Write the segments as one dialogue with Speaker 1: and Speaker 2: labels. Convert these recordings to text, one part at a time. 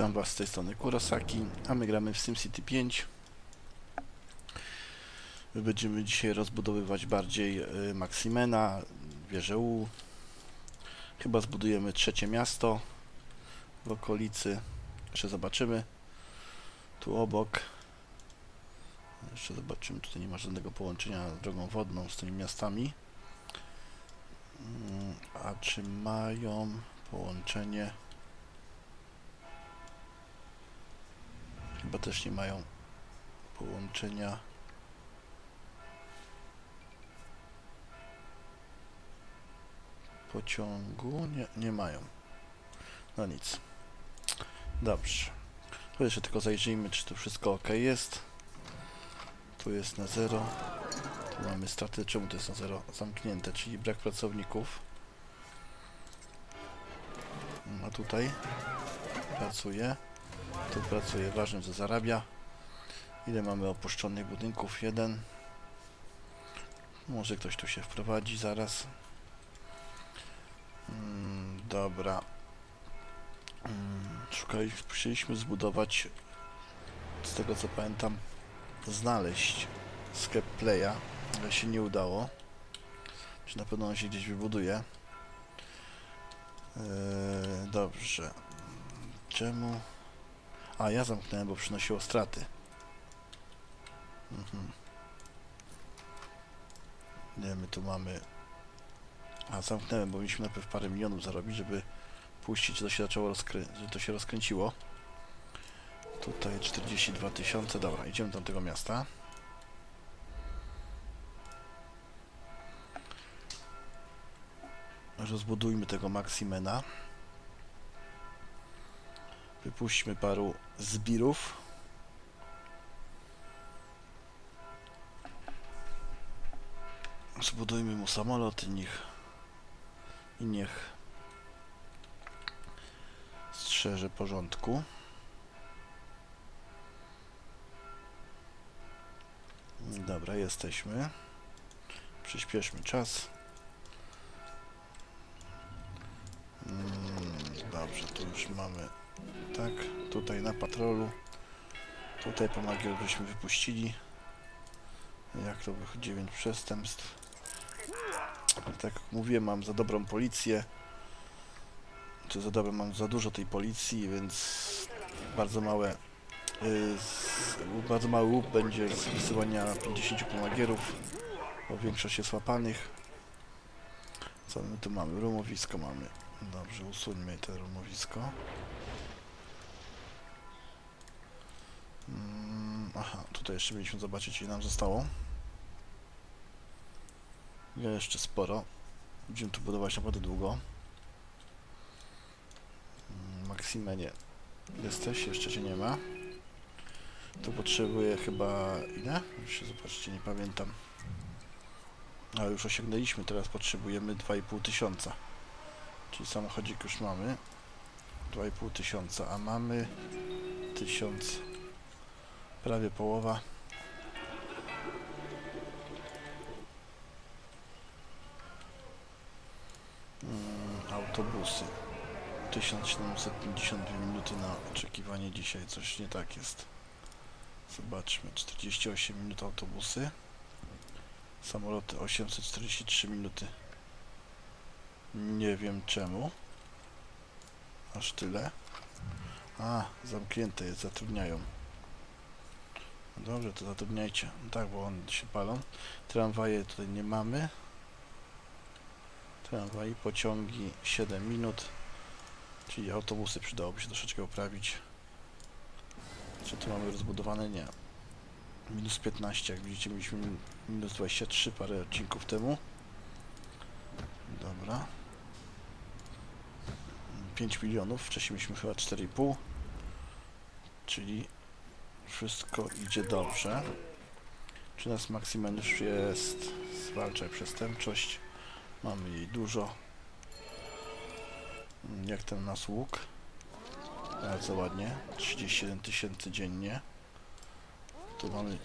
Speaker 1: Witam Was z tej strony Kurosaki, a my gramy w SimCity 5. My Będziemy dzisiaj rozbudowywać bardziej y, Maximena, wieżę U. Chyba zbudujemy trzecie miasto w okolicy. Jeszcze zobaczymy. Tu obok. Jeszcze zobaczymy, tutaj nie ma żadnego połączenia z drogą wodną z tymi miastami. Mm, A czy mają połączenie? Chyba też nie mają połączenia. Pociągu? Nie, nie mają. No nic. Dobrze. To jeszcze tylko zajrzyjmy, czy to wszystko ok jest. Tu jest na zero. Tu mamy straty. Czemu to jest na zero? Zamknięte, czyli brak pracowników. A tutaj pracuje. Tu pracuje, ważne, że zarabia. Ile mamy opuszczonych budynków? Jeden. Może ktoś tu się wprowadzi zaraz. Mm, dobra. Mm, szukaliśmy, chcieliśmy zbudować, z tego co pamiętam, znaleźć sklep Playa, ale się nie udało. Czy na pewno on się gdzieś wybuduje? Eee, dobrze. Czemu? A, ja zamknąłem, bo przynosiło straty. Mhm. My tu mamy... A, zamknąłem, bo mieliśmy najpierw parę milionów zarobić, żeby puścić, to się zaczęło rozkrę... to się rozkręciło. Tutaj 42 tysiące. Dobra, idziemy do tamtego miasta. Rozbudujmy tego Maximena. Wypuśćmy paru zbirów. Zbudujmy mu samolot i niech i niech strzeże porządku. Dobra, jesteśmy. Przyspieszmy czas. Mm, Dobrze, tu już mamy tak, tutaj na patrolu. Tutaj pomagiel byśmy wypuścili. Jak to wychodzi? 9 przestępstw. Tak jak mówiłem, mam za dobrą policję. Czy za dobrą, mam za dużo tej policji, więc bardzo małe y, z, bardzo mały łup będzie z wysyłania 50 pomagierów, bo większość jest łapanych. Co my tu mamy? Rumowisko mamy. Dobrze, usuńmy te rumowisko. Aha, tutaj jeszcze mieliśmy zobaczyć ile nam zostało. Ja jeszcze sporo. Będziemy tu budować naprawdę długo. Mm, Maksimenie, jesteś? Jeszcze cię nie ma. Tu potrzebuję chyba... ile? Jeszcze zobaczcie, nie pamiętam. A już osiągnęliśmy, teraz potrzebujemy 2,5 tysiąca. Czyli samochodzik już mamy. 2,5 tysiąca, a mamy 1000. Prawie połowa. Mm, autobusy. 1752 minuty na oczekiwanie dzisiaj. Coś nie tak jest. Zobaczmy. 48 minut autobusy. Samoloty 843 minuty. Nie wiem czemu. Aż tyle. A, zamknięte jest, zatrudniają. Dobrze, to zatrudniajcie. Tak, bo one się palą. Tramwaje tutaj nie mamy. Tramwaj, pociągi 7 minut. Czyli autobusy przydałoby się troszeczkę poprawić. Czy tu mamy rozbudowane? Nie. Minus 15, jak widzicie mieliśmy min- minus 23 parę odcinków temu. Dobra. 5 milionów, wcześniej mieliśmy chyba 4,5. Czyli wszystko idzie dobrze. Czy nas już jest? Zwalczaj przestępczość. Mamy jej dużo. Mm, Jak ten nasz łuk? Bardzo ładnie. 37 tysięcy dziennie. Tu mamy...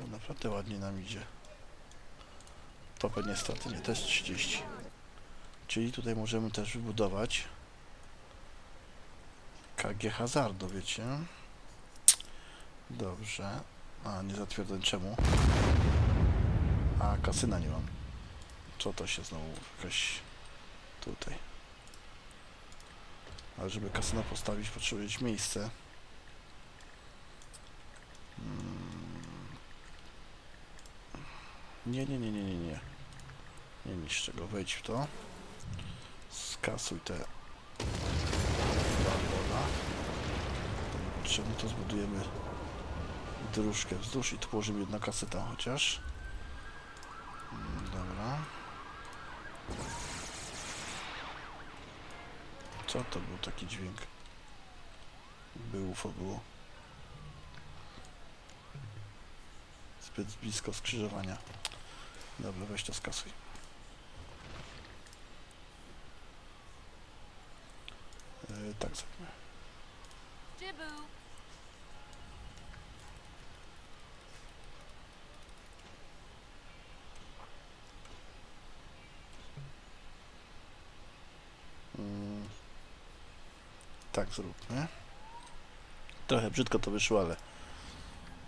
Speaker 1: no, Naprawdę ładnie nam idzie. To pewnie straty nie, też 30. Czyli tutaj możemy też wybudować KG Hazardu, wiecie? Dobrze. A, nie zatwierdzę czemu. A, kasyna nie mam. Co to się znowu jakaś... Tutaj. Ale żeby kasyno postawić, potrzeba mieć miejsce. Mm. Nie, nie, nie, nie, nie, nie. Nie niszcz tego, wejdź w to. Skasuj te. Potrzebny to zbudujemy dróżkę wzdłuż i tu położymy jedna kaseta chociaż. Mm, Dobra. Co to był taki dźwięk? Był UFO było. Zbyt blisko skrzyżowania. Dobra, weź to skasuj. Yy, tak. Mm, Tak zróbmy. Trochę brzydko to wyszło, ale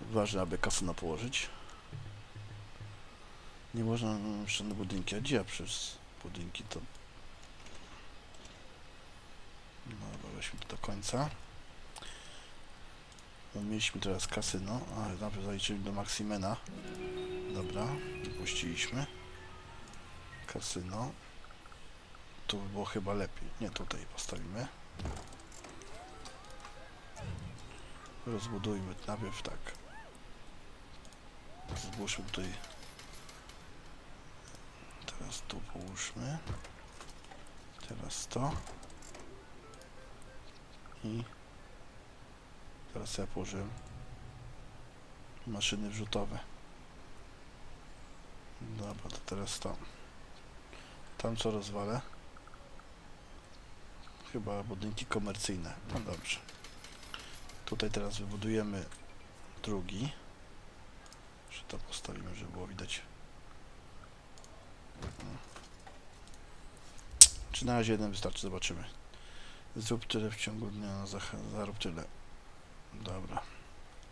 Speaker 1: ważne, aby kasyno położyć. Nie można jeszcze na budynki, a gdzie ja przez budynki to... No dobra, weźmy do końca. Umieśćmy teraz kasyno, ale najpierw zaliczymy do Maximena. Dobra, wypuściliśmy. Kasyno. Tu by było chyba lepiej. Nie, tutaj postawimy. Rozbudujmy najpierw tak. Zbóżmy tutaj. Teraz tu połóżmy. Teraz to. I teraz ja położyłem maszyny wrzutowe. Dobra, to teraz to. Tam co rozwalę? Chyba budynki komercyjne. No dobrze. Tutaj teraz wybudujemy drugi. Że to postawimy, żeby było widać. Czy na razie jeden wystarczy? Zobaczymy. Zrób tyle w ciągu dnia, no za- zarób tyle. Dobra.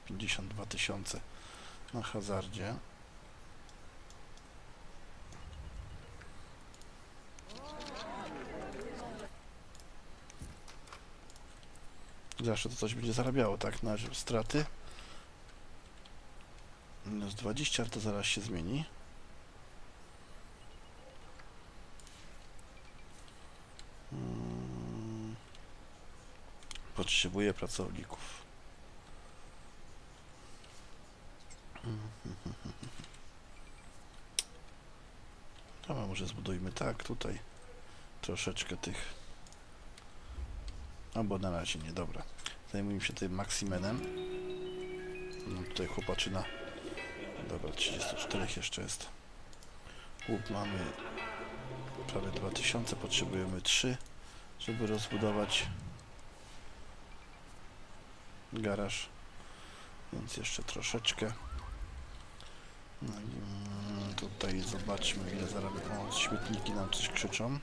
Speaker 1: 52 tysiące na hazardzie. Zawsze to coś będzie zarabiało, tak? Na straty. Minus 20, ale to zaraz się zmieni. Mm. Potrzebuję pracowników. Dobra, może zbudujmy tak, tutaj troszeczkę tych Albo na razie nie, dobra. Zajmujmy się tym Maximenem. No tutaj chłopaczyna. Dobra, 34 jeszcze jest. Łup mamy prawie 2000, potrzebujemy 3, żeby rozbudować garaż. Więc jeszcze troszeczkę. No i mm, tutaj zobaczmy ile zarabia. O, śmietniki nam coś krzyczą.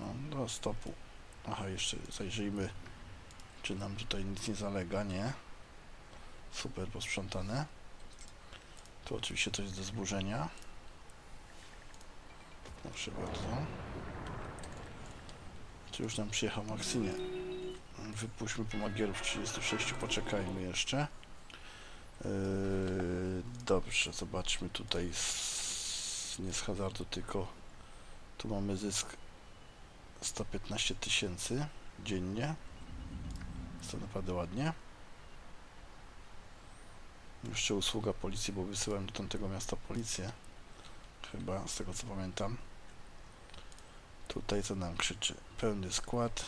Speaker 1: No, do stopu. Aha, jeszcze zajrzyjmy, czy nam tutaj nic nie zalega, nie? Super posprzątane. Tu oczywiście coś do zburzenia. Proszę bardzo. Czy już nam przyjechał Maxinie? Wypuśćmy pomagierów 36, poczekajmy jeszcze. Yy, dobrze, zobaczmy tutaj z, nie z hazardu, tylko tu mamy zysk 115 tysięcy dziennie. Jest to naprawdę ładnie. Jeszcze usługa policji, bo wysyłałem do tamtego miasta policję. Chyba, z tego co pamiętam. Tutaj co nam krzyczy? Pełny skład.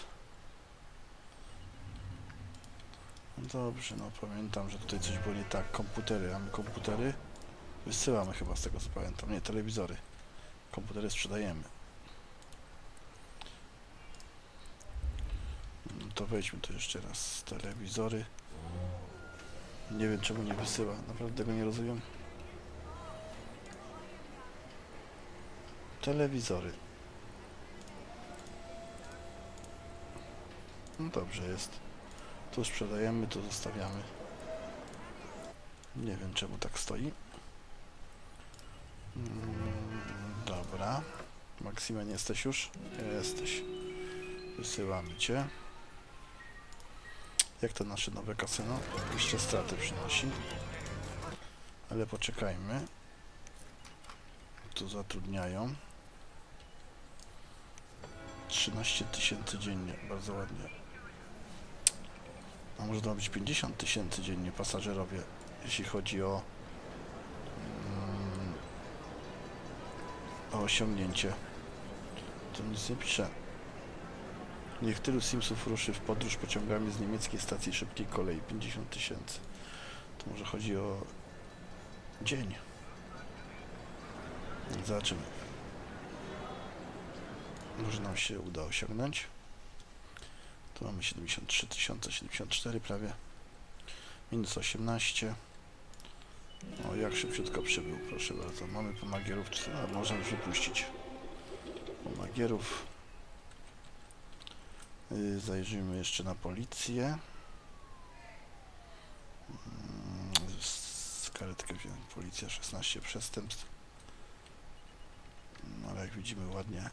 Speaker 1: No Dobrze, no pamiętam, że tutaj coś było nie tak. Komputery, mamy komputery. Wysyłamy chyba z tego co pamiętam. Nie, telewizory. Komputery sprzedajemy. To wejdźmy tu jeszcze raz. Telewizory. Nie wiem czemu nie wysyła. Naprawdę tego nie rozumiem. Telewizory. No dobrze jest. Tu sprzedajemy, tu zostawiamy. Nie wiem czemu tak stoi. Mm, dobra. Maksymilian jesteś już? Jesteś. Wysyłamy cię. Jak to nasze nowe kasyno? Jeszcze straty przynosi. Ale poczekajmy. Tu zatrudniają. 13 tysięcy dziennie, bardzo ładnie. A może to być 50 tysięcy dziennie pasażerowie, jeśli chodzi o, mm, o osiągnięcie. To nic nie pisze. Niech tylu Simsów ruszy w podróż pociągami z niemieckiej stacji szybkiej kolei 50 tysięcy. To może chodzi o dzień. Zobaczymy. Może nam się uda osiągnąć. Tu mamy 73 tysiące, 74 prawie. Minus 18. O, jak szybciutko przybył, proszę bardzo. Mamy pomagierów, a, już wypuścić. Pomagierów. Yy, zajrzyjmy jeszcze na policję. Mm, Z karetkę wziąłem. Policja 16 przestępstw. No, ale jak widzimy ładnie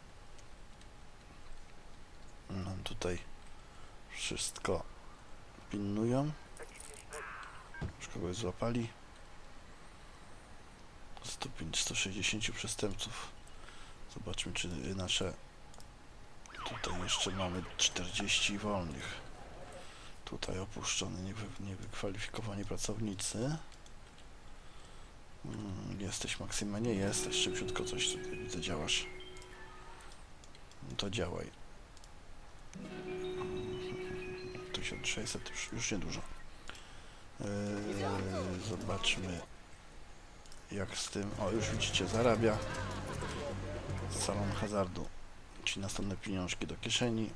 Speaker 1: nam tutaj wszystko pilnują. Już kogoś złapali. 105, 160 przestępców. Zobaczmy, czy nasze. Tutaj jeszcze mamy 40 wolnych. Tutaj opuszczone, niewy, niewykwalifikowani pracownicy. Mm, Jesteś Maksyma? Nie jesteś. Szybciutko coś tutaj widzę, działasz. No to działaj. 1600 już, już niedużo. Yy, zobaczmy jak z tym. O, już widzicie, zarabia. Salon hazardu. Ci następne pieniążki do kieszeni.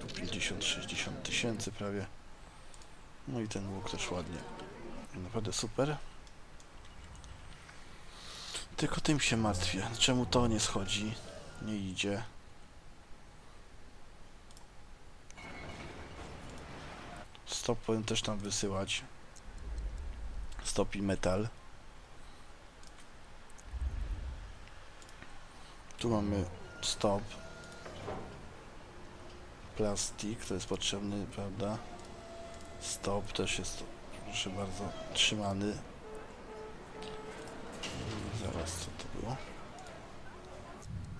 Speaker 1: Tu 50-60 tysięcy prawie. No i ten łuk też ładnie. Naprawdę super. Tylko tym się martwię. Czemu to nie schodzi? Nie idzie. Stop powinien też tam wysyłać. Stop i metal. Tu mamy stop. Plastik, to jest potrzebny, prawda? Stop też jest, proszę bardzo, trzymany. Zaraz, co to było?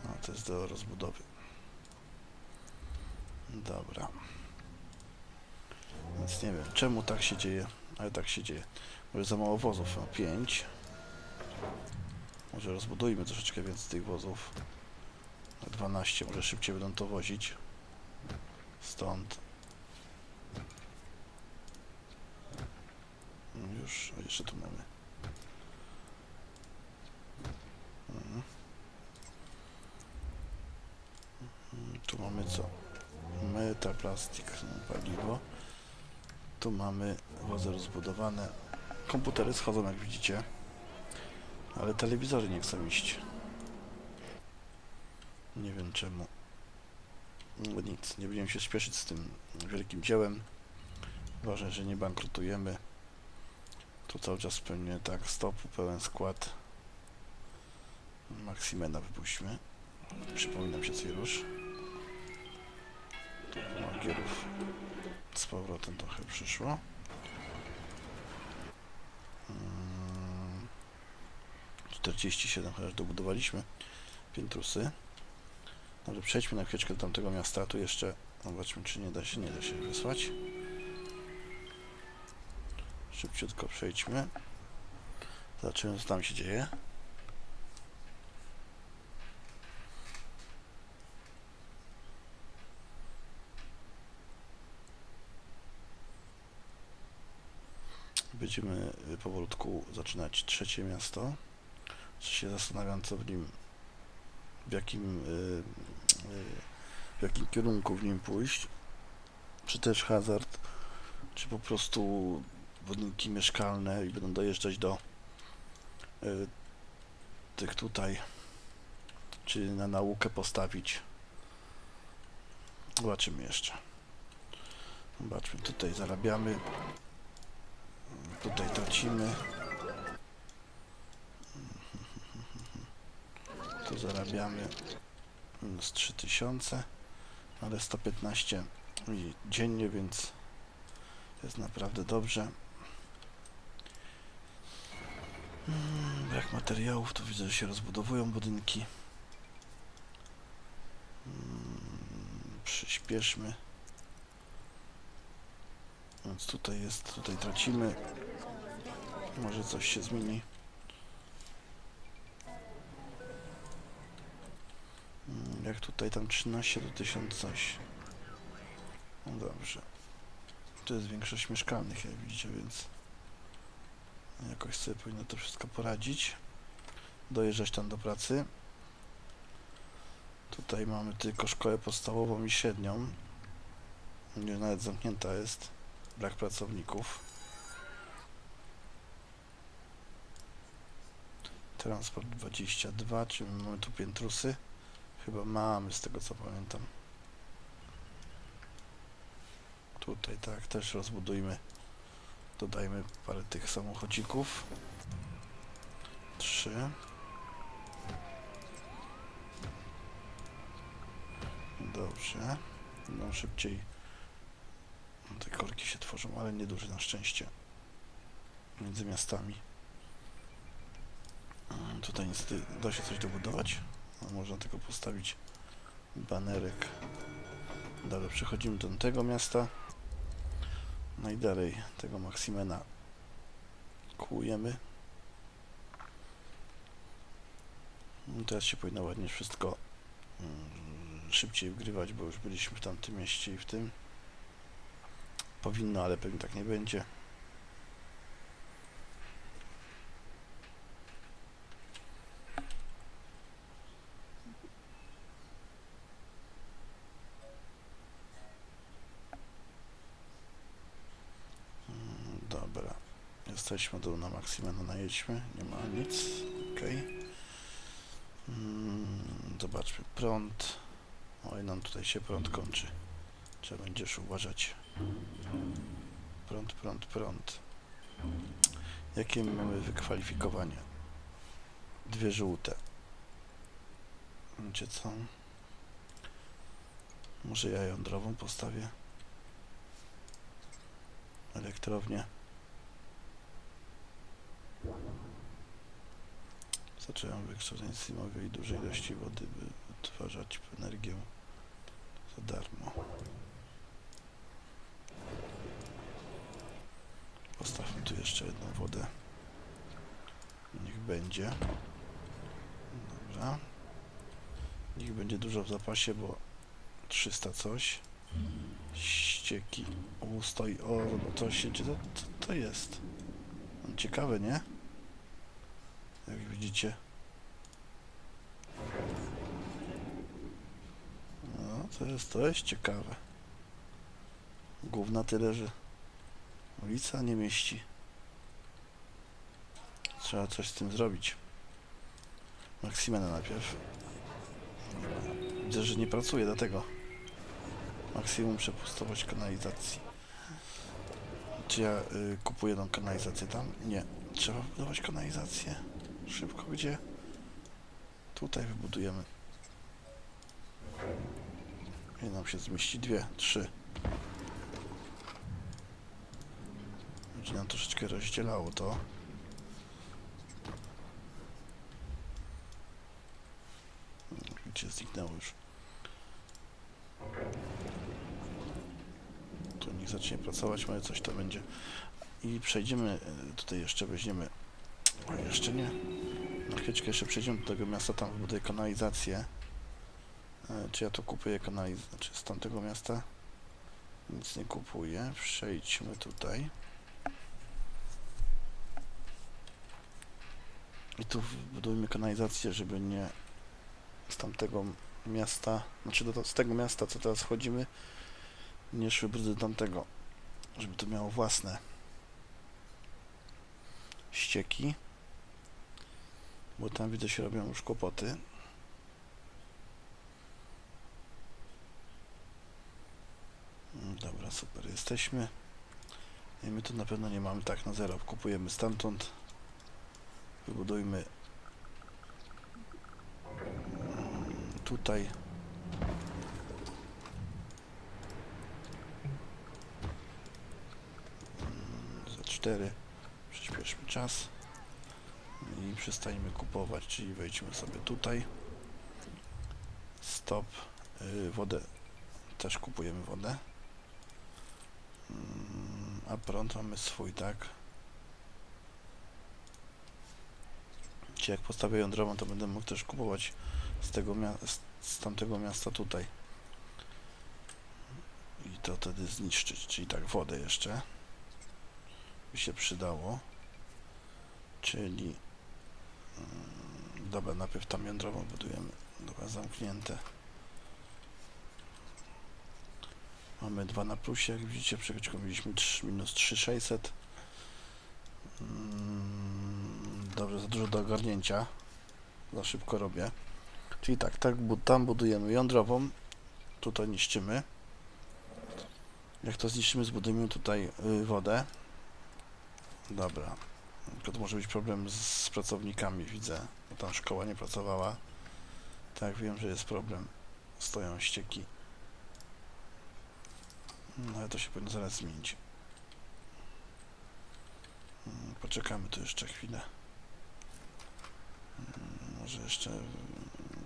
Speaker 1: No, to jest do rozbudowy. Dobra. Więc nie wiem, czemu tak się dzieje, ale tak się dzieje. Może za mało wozów, mam 5. Może rozbudujmy troszeczkę więcej tych wozów. Na 12, może szybciej będą to wozić. Stąd. No Już, a jeszcze tu mamy. Mhm. Mhm, Tu mamy co? Metaplastik, no, paliwo. Tu mamy wozy rozbudowane. Komputery schodzą, jak widzicie. Ale telewizory nie chcą iść. Nie wiem czemu. No nic, nie będziemy się śpieszyć z tym wielkim dziełem. Ważne, że nie bankrutujemy. Tu cały czas spełnię tak, stopu, pełen skład. Maksimena wypuśćmy. Przypominam się już. Tu Magierów z powrotem trochę przyszło. 47 chociaż dobudowaliśmy piętrusy. Dobrze, przejdźmy na chwileczkę do tamtego miasta. Tu jeszcze zobaczmy, czy nie da się, nie da się wysłać. Szybciutko przejdźmy. Zobaczymy, co tam się dzieje. Będziemy powolutku zaczynać trzecie miasto. Czy się zastanawiam, co w nim, w jakim, y, y, w jakim kierunku w nim pójść. Czy też hazard, czy po prostu budynki mieszkalne i będą dojeżdżać do y, tych tutaj, czy na naukę postawić Zobaczymy jeszcze. Zobaczmy, tutaj zarabiamy. Tutaj tracimy. Tu zarabiamy minus 3000, ale 115 i dziennie, więc jest naprawdę dobrze. Mm, Brak materiałów, tu widzę, że się rozbudowują budynki. Mm, Przyspieszmy. Więc tutaj jest, tutaj tracimy. Może coś się zmieni. Jak tutaj tam 13 do 1000 coś. No dobrze. Tu jest większość mieszkalnych, jak widzicie, więc jakoś sobie powinno to wszystko poradzić. Dojeżdżać tam do pracy. Tutaj mamy tylko szkołę podstawową i średnią. Nie, nawet zamknięta jest. Brak pracowników. Transport 22, czy my mamy tu piętrusy? Chyba mamy, z tego co pamiętam. Tutaj tak, też rozbudujmy. Dodajmy parę tych samochodzików. Trzy. Dobrze. No szybciej. Te korki się tworzą, ale nieduże na szczęście. Między miastami. Mm, Tutaj niestety da się coś dobudować. Można tylko postawić banerek. Dalej przechodzimy do tego miasta. No i dalej tego Maximena kłujemy. No Teraz się powinno ładnie wszystko mm, szybciej wgrywać, bo już byliśmy w tamtym mieście i w tym. Powinno, ale pewnie tak nie będzie. Mm, Dobra. Jesteśmy tu na Maximena, najedźmy. Nie ma nic. Ok. Zobaczmy. Prąd. Oj, nam tutaj się prąd kończy. Trzeba będziesz uważać. Prąd, prąd, prąd. Jakie my mamy wykwalifikowanie? Dwie żółte. Wiecie co? Może ja jądrową postawię? Elektrownię. Zacząłem wykształcenie systemowej i dużej ilości wody, by wytwarzać energię za darmo. Postawmy tu jeszcze jedną wodę. Niech będzie. Dobra. Niech będzie dużo w zapasie, bo 300 coś. Ścieki. U, stoi. O, no to się. To, to, to jest. Ciekawe, nie? Jak widzicie. No, to jest, to jest ciekawe. Główna tyle, że ulica nie mieści. Trzeba coś z tym zrobić. Maksimena najpierw. Widzę, że nie pracuje, dlatego. Maksimum przepustowość kanalizacji. Czy ja y, kupuję tą kanalizację tam? Nie. Trzeba budować kanalizację. Szybko gdzie? Tutaj wybudujemy. I nam się zmieści dwie, trzy. Będzie nam troszeczkę rozdzielało to. Gdzie zniknęło już? Zacznie pracować, może coś to będzie. I przejdziemy, e, tutaj jeszcze weźmiemy, o jeszcze nie, na chwileczkę jeszcze przejdziemy do tego miasta, tam wybuduję kanalizację. E, Czy ja to kupuję kanalizację, znaczy z tamtego miasta? Nic nie kupuję, przejdźmy tutaj. I tu budujmy kanalizację, żeby nie z tamtego miasta, znaczy do, z tego miasta, co teraz wchodzimy, nie szły brudy tamtego, żeby to miało własne ścieki, bo tam widzę się robią już kłopoty. Dobra, super, jesteśmy. I my tu na pewno nie mamy tak na zero. Kupujemy stamtąd. Wybudujmy mm, tutaj. 4. Przyspieszmy czas. I przestańmy kupować, czyli wejdźmy sobie tutaj. Stop. Yy, wodę. Też kupujemy wodę. Mm, A prąd mamy swój, tak? Czy jak postawię jądrową, to będę mógł też kupować z tego z tamtego miasta tutaj. I to wtedy zniszczyć, czyli tak wodę jeszcze by się przydało. Czyli mm, dobra, najpierw tam jądrową budujemy. Dobra, zamknięte. Mamy 2 na plusie, jak widzicie, przekroczyliśmy 3, minus 3600. Mm, Dobrze, za dużo do ogarnięcia. Za szybko robię. Czyli tak, tak tam budujemy jądrową. Tutaj niszczymy. Jak to zniszczymy, zbudujemy tutaj y, wodę. Dobra. Tylko to może być problem z, pracownikami, widzę. Bo tam szkoła nie pracowała. Tak, wiem, że jest problem. Stoją ścieki. No ale to się powinno zaraz zmienić. Mm, Poczekamy tu jeszcze chwilę. Mm, Może jeszcze mm,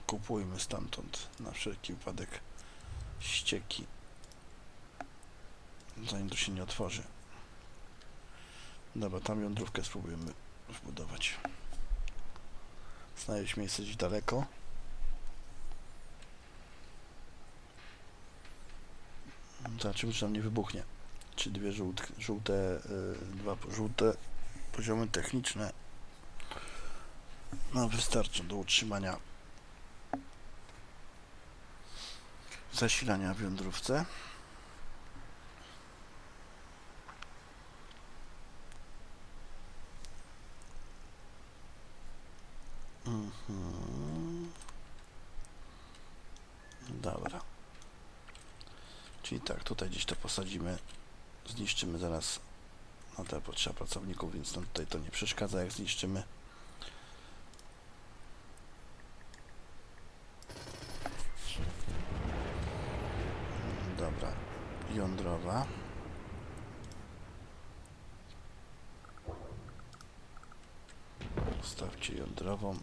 Speaker 1: kupujmy stamtąd na wszelki wypadek ścieki. Zanim to się nie otworzy. Dobra, tam jądrówkę spróbujemy wbudować. Znaleźć miejsce gdzieś daleko. Zobaczymy, czy tam nie wybuchnie. Czy dwie żółt, żółte, y, dwa żółte poziomy techniczne no, wystarczą do utrzymania zasilania w jądrówce. Mhm. Dobra. Czyli tak, tutaj gdzieś to posadzimy. Zniszczymy zaraz. No to potrzeba pracowników, więc nam tutaj to nie przeszkadza, jak zniszczymy. Dobra. Jądrowa. Stawcie jądrową.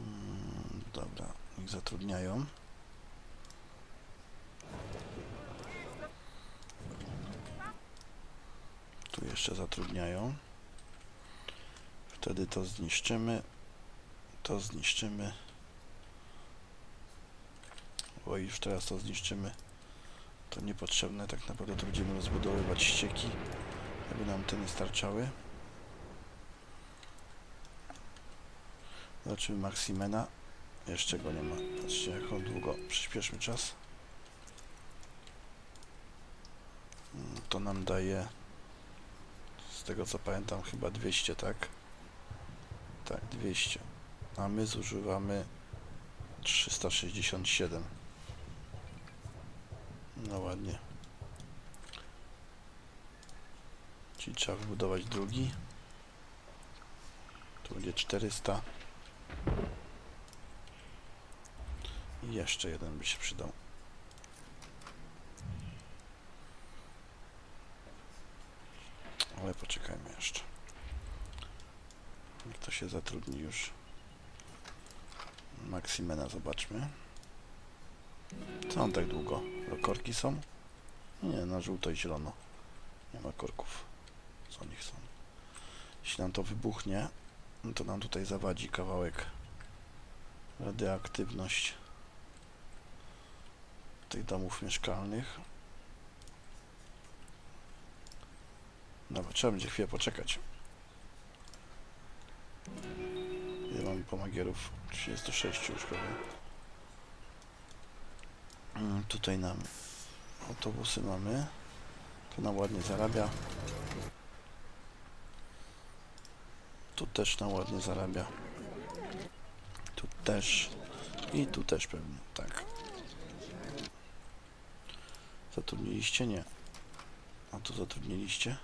Speaker 1: Mm, Dobra, niech zatrudniają. Tu jeszcze zatrudniają. Wtedy to zniszczymy. To zniszczymy. Bo już teraz to zniszczymy. To niepotrzebne. Tak naprawdę to będziemy rozbudowywać ścieki, aby nam te nie starczały. Zobaczymy Maximena. Jeszcze go nie ma. Patrzcie jak on długo. Przyspieszmy czas. Mm, To nam daje z tego co pamiętam chyba 200, tak? Tak, 200. A my zużywamy 367. No ładnie. Czyli trzeba wybudować drugi. Tu będzie 400. I jeszcze jeden by się przydał. Ale poczekajmy jeszcze. Niech to się zatrudni już. Maximena zobaczmy. Co on tak długo? Korki są? Nie, na żółto i zielono. Nie ma korków. Co oni chcą? Jeśli nam to wybuchnie, no to nam tutaj zawadzi kawałek radioaktywność tych domów mieszkalnych. Dobra, trzeba będzie chwilę poczekać. Ile mamy pomagierów? 36 już prawie. Mm, Tutaj nam autobusy mamy. To nam ładnie zarabia. Tu też nam ładnie zarabia. Tu też. I tu też pewnie, tak. Zatrudniliście? Nie. A tu zatrudniliście?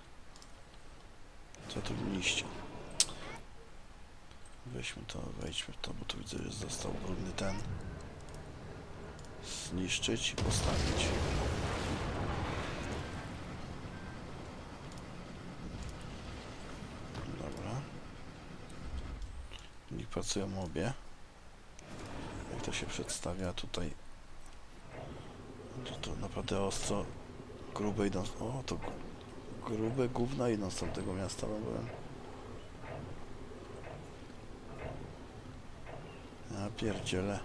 Speaker 1: Zatrudniliście. Weźmy to, wejdźmy w to, bo tu widzę, że został brudny ten. Zniszczyć i postawić. Dobra. Niech pracują obie. Jak to się przedstawia tutaj. To, to naprawdę ostro. Grube idą. O, to grube gówna idą z tamtego miasta, no byłem. Ja pierdzielę.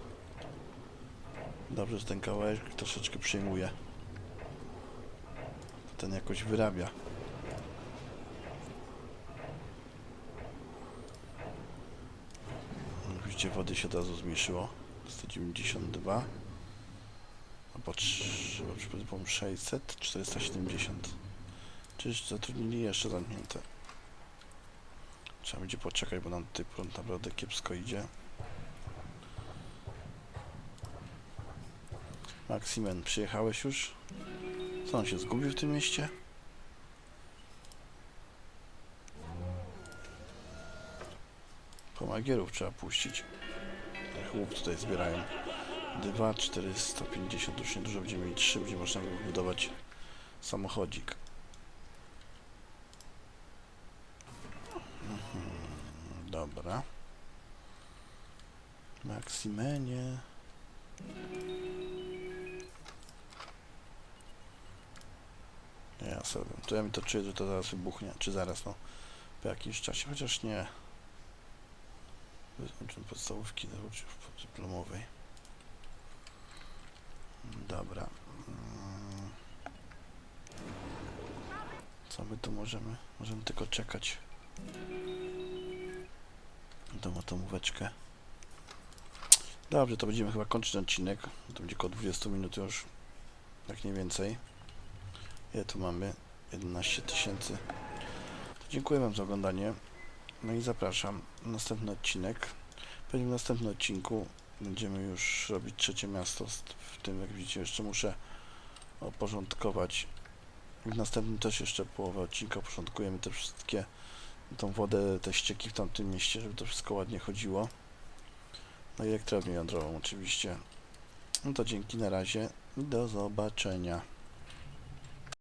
Speaker 1: Dobrze, że ten kawałek troszeczkę przyjmuje. Ten jakoś wyrabia. Widzicie, wody się od razu zmniejszyło. 192. A potrzeba przypadkiem 600, 470. Czyż zatrudnili jeszcze zamknięte? Trzeba będzie poczekać, bo nam tutaj prąd naprawdę kiepsko idzie. Maximen, przyjechałeś już? Co on się zgubił w tym mieście? Pomagierów trzeba puścić. Chłop tutaj zbierają. 2, 450, już niedużo będziemy mieli 3, będzie można wybudować samochodzik. Mhm, Dobra. Maksimenie. Ja sobie. To ja mi to czuję, że to zaraz wybuchnie. Czy zaraz, no. Po jakimś czasie, chociaż nie. Wykończyłem podstawówki nauczył w dyplomowej. Dobra. Co my tu możemy? Możemy tylko czekać. Tą atomóweczkę. Dobrze, to będziemy chyba kończyć odcinek. To będzie około 20 minut już. Jak nie więcej. Ile tu mamy? 11 tysięcy. Dziękuję Wam za oglądanie. No i zapraszam na następny odcinek. Pewnie w następnym odcinku będziemy już robić trzecie miasto. W tym, jak widzicie, jeszcze muszę oporządkować. W następnym też jeszcze połowę odcinka porządkujemy te wszystkie, tą wodę, te ścieki w tamtym mieście, żeby to wszystko ładnie chodziło. No elektrownię jądrową oczywiście. No to dzięki, na razie do zobaczenia.